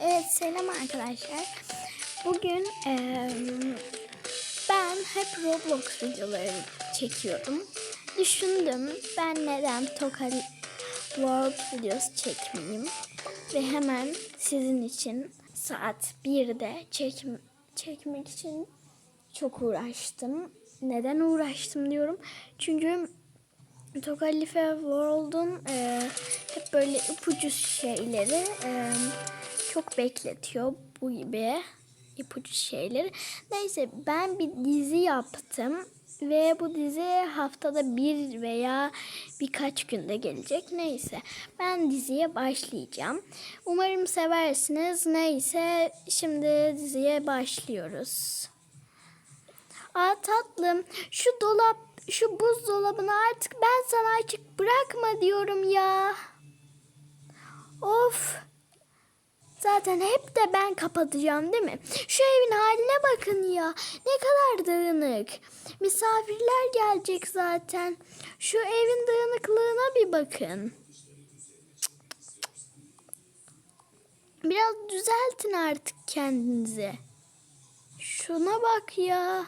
Evet selam arkadaşlar. Bugün eee, ben hep Roblox videoları çekiyorum. Düşündüm ben neden Toka World videosu çekmeyeyim. Ve hemen sizin için saat 1'de çek, çekmek için çok uğraştım. Neden uğraştım diyorum. Çünkü Tokalife World'un e, hep böyle ipucu şeyleri e, çok bekletiyor bu gibi ipucu şeyleri. Neyse ben bir dizi yaptım ve bu dizi haftada bir veya birkaç günde gelecek. Neyse ben diziye başlayacağım. Umarım seversiniz. Neyse şimdi diziye başlıyoruz. Aa tatlım şu dolap şu buzdolabını artık ben sana açık bırakma diyorum ya. Of. Zaten hep de ben kapatacağım değil mi? Şu evin haline bakın ya. Ne kadar dağınık. Misafirler gelecek zaten. Şu evin dağınıklığına bir bakın. Biraz düzeltin artık kendinizi. Şuna bak ya.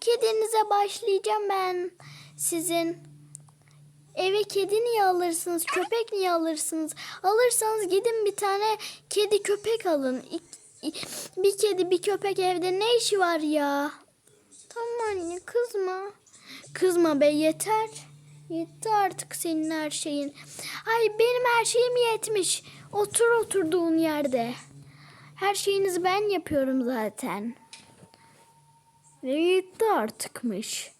Kedinize başlayacağım ben sizin. Eve kedi niye alırsınız? Köpek niye alırsınız? Alırsanız gidin bir tane kedi köpek alın. Bir kedi bir köpek evde ne işi var ya? Tamam anne kızma. Kızma be yeter. Yetti artık senin her şeyin. Ay benim her şeyim yetmiş. Otur oturduğun yerde. Her şeyinizi ben yapıyorum zaten. Ve yetti artıkmış.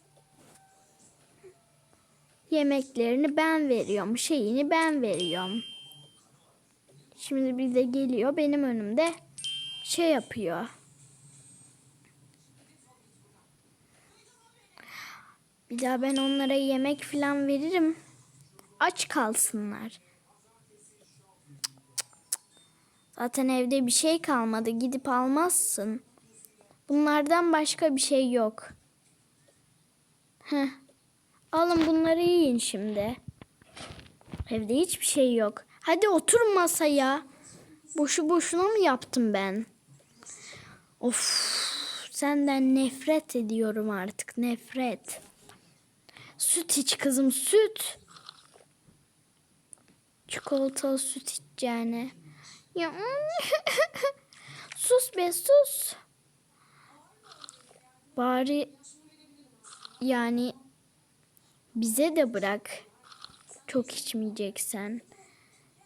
Yemeklerini ben veriyorum. Şeyini ben veriyorum. Şimdi bir de geliyor benim önümde şey yapıyor. Bir daha ben onlara yemek falan veririm. Aç kalsınlar. Zaten evde bir şey kalmadı. Gidip almazsın. Bunlardan başka bir şey yok. Heh. Alın bunları yiyin şimdi. Evde hiçbir şey yok. Hadi otur masaya. Boşu boşuna mı yaptım ben? Of. Senden nefret ediyorum artık. Nefret. Süt iç kızım süt. Çikolatalı süt içeceğine. Ya. sus be sus. Bari yani bize de bırak. Çok içmeyeceksen.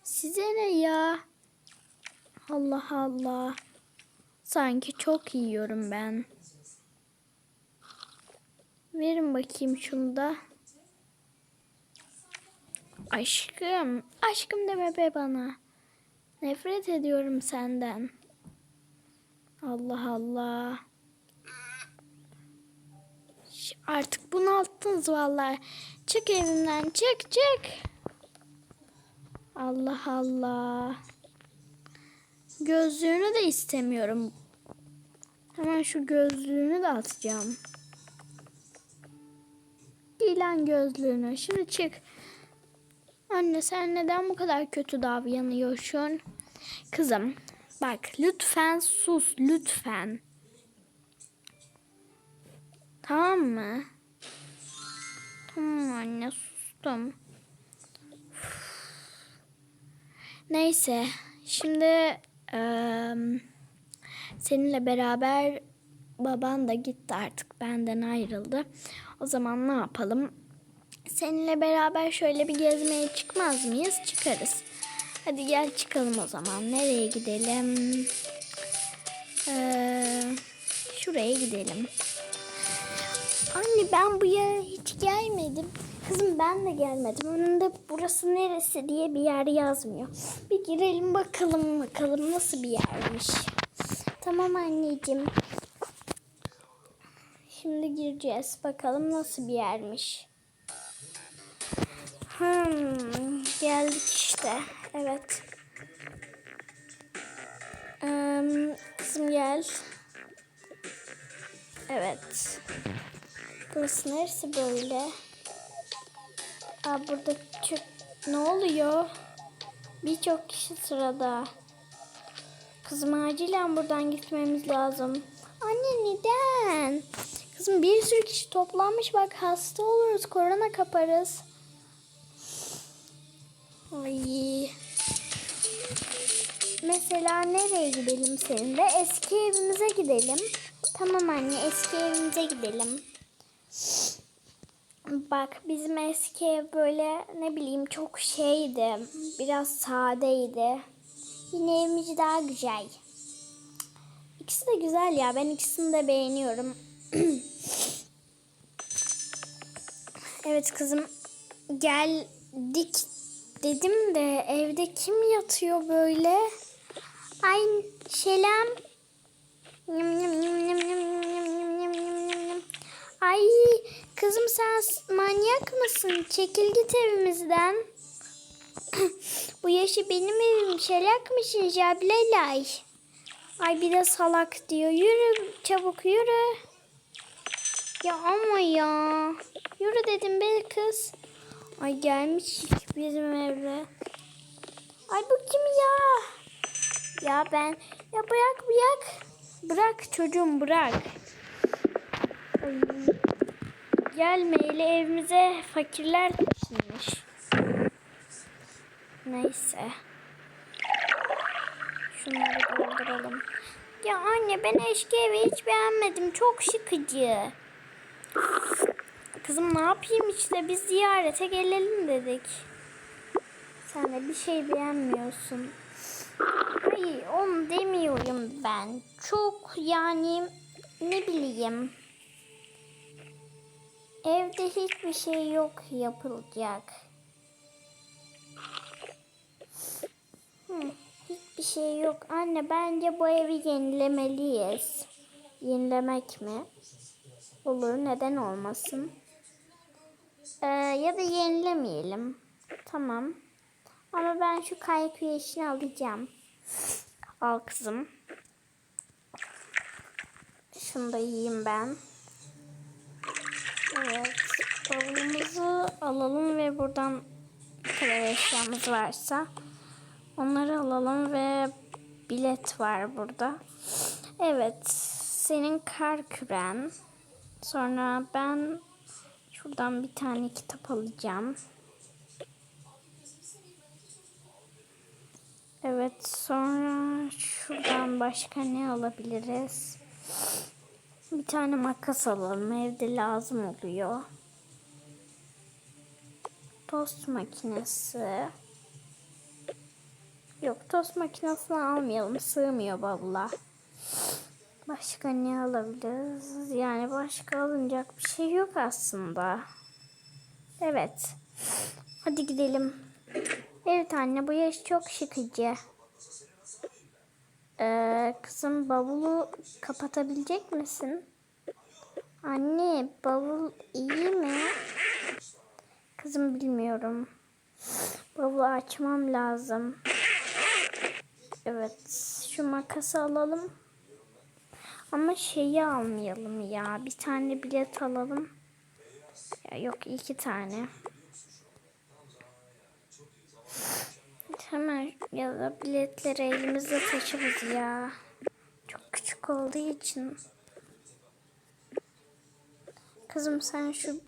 Size ne ya? Allah Allah. Sanki çok yiyorum ben. Verin bakayım şunu da. Aşkım. Aşkım deme be bana. Nefret ediyorum senden. Allah Allah. Artık bunalttınız vallahi. Çık evimden çık çık. Allah Allah. Gözlüğünü de istemiyorum. Hemen şu gözlüğünü de atacağım. Giy lan gözlüğünü. Şimdi çık. Anne sen neden bu kadar kötü davranıyorsun? Kızım bak lütfen sus lütfen. Tamam mı? Tamam anne sustum. Neyse şimdi eee, seninle beraber baban da gitti artık benden ayrıldı. O zaman ne yapalım? Seninle beraber şöyle bir gezmeye çıkmaz mıyız? Çıkarız. Hadi gel çıkalım o zaman. Nereye gidelim? Ee, şuraya gidelim. Anne ben bu yere hiç gelmedim. Kızım ben de gelmedim. Önünde burası neresi diye bir yer yazmıyor. Bir girelim bakalım bakalım nasıl bir yermiş. Tamam anneciğim. Şimdi gireceğiz. Bakalım nasıl bir yermiş. Hmm, geldik işte. Evet. Ee, kızım gel. Evet. Burası neresi böyle? Aa, burada çok... Ne oluyor? Birçok kişi sırada. Kızım acilen buradan gitmemiz lazım. Anne neden? Kızım bir sürü kişi toplanmış bak hasta oluruz korona kaparız. Ay. Mesela nereye gidelim seninle? Eski evimize gidelim. Tamam anne eski evimize gidelim. Bak bizim eski böyle ne bileyim çok şeydi. Biraz sadeydi. Yine evimiz daha güzel. İkisi de güzel ya. Ben ikisini de beğeniyorum. evet kızım geldik dedim de evde kim yatıyor böyle? Ay Şelem. Yum yum yum yum yum. Ay kızım sen manyak mısın? Çekil git evimizden. Bu yaşı benim evim. Şelak mısın Jablelay? Ay bir de salak diyor. Yürü çabuk yürü. Ya ama ya. Yürü dedim be kız. Ay gelmiş bizim eve. Ay bu kim ya? Ya ben ya bırak bırak. Bırak çocuğum bırak. Gelmeyeli evimize fakirler taşınmış. Neyse. Şunları dolduralım. Ya anne ben eski evi hiç beğenmedim. Çok şıkıcı. Kızım ne yapayım işte biz ziyarete gelelim dedik. Sen de bir şey beğenmiyorsun. Hayır onu demiyorum ben. Çok yani ne bileyim. Evde hiçbir şey yok yapılacak. Hı, hiçbir şey yok. Anne bence bu evi yenilemeliyiz. Yenilemek mi? Olur neden olmasın? Ee, ya da yenilemeyelim. Tamam. Ama ben şu kaykı yeşini alacağım. Al kızım. Şunu da yiyeyim ben. Evet. Bavulumuzu alalım ve buradan kadar eşyamız varsa onları alalım ve bilet var burada. Evet. Senin kar küren. Sonra ben şuradan bir tane kitap alacağım. Evet sonra şuradan başka ne alabiliriz? Bir tane makas alalım. Evde lazım oluyor. Tost makinesi. Yok tost makinesini almayalım. Sığmıyor bavula. Başka ne alabiliriz? Yani başka alınacak bir şey yok aslında. Evet. Hadi gidelim. Evet anne bu yaş çok şıkıcı. Ee, kızım bavulu kapatabilecek misin? Anne bavul iyi mi? Kızım bilmiyorum. Bavulu açmam lazım. Evet şu makası alalım. Ama şeyi almayalım ya. Bir tane bilet alalım. Ya yok iki tane. Hemen ya da biletleri elimizde taşırız ya. Çok küçük olduğu için. Kızım sen şu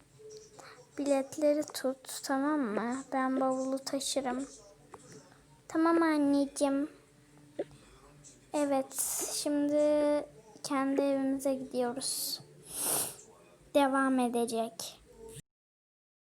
biletleri tut tamam mı? Ben bavulu taşırım. Tamam anneciğim. Evet şimdi kendi evimize gidiyoruz. Devam edecek.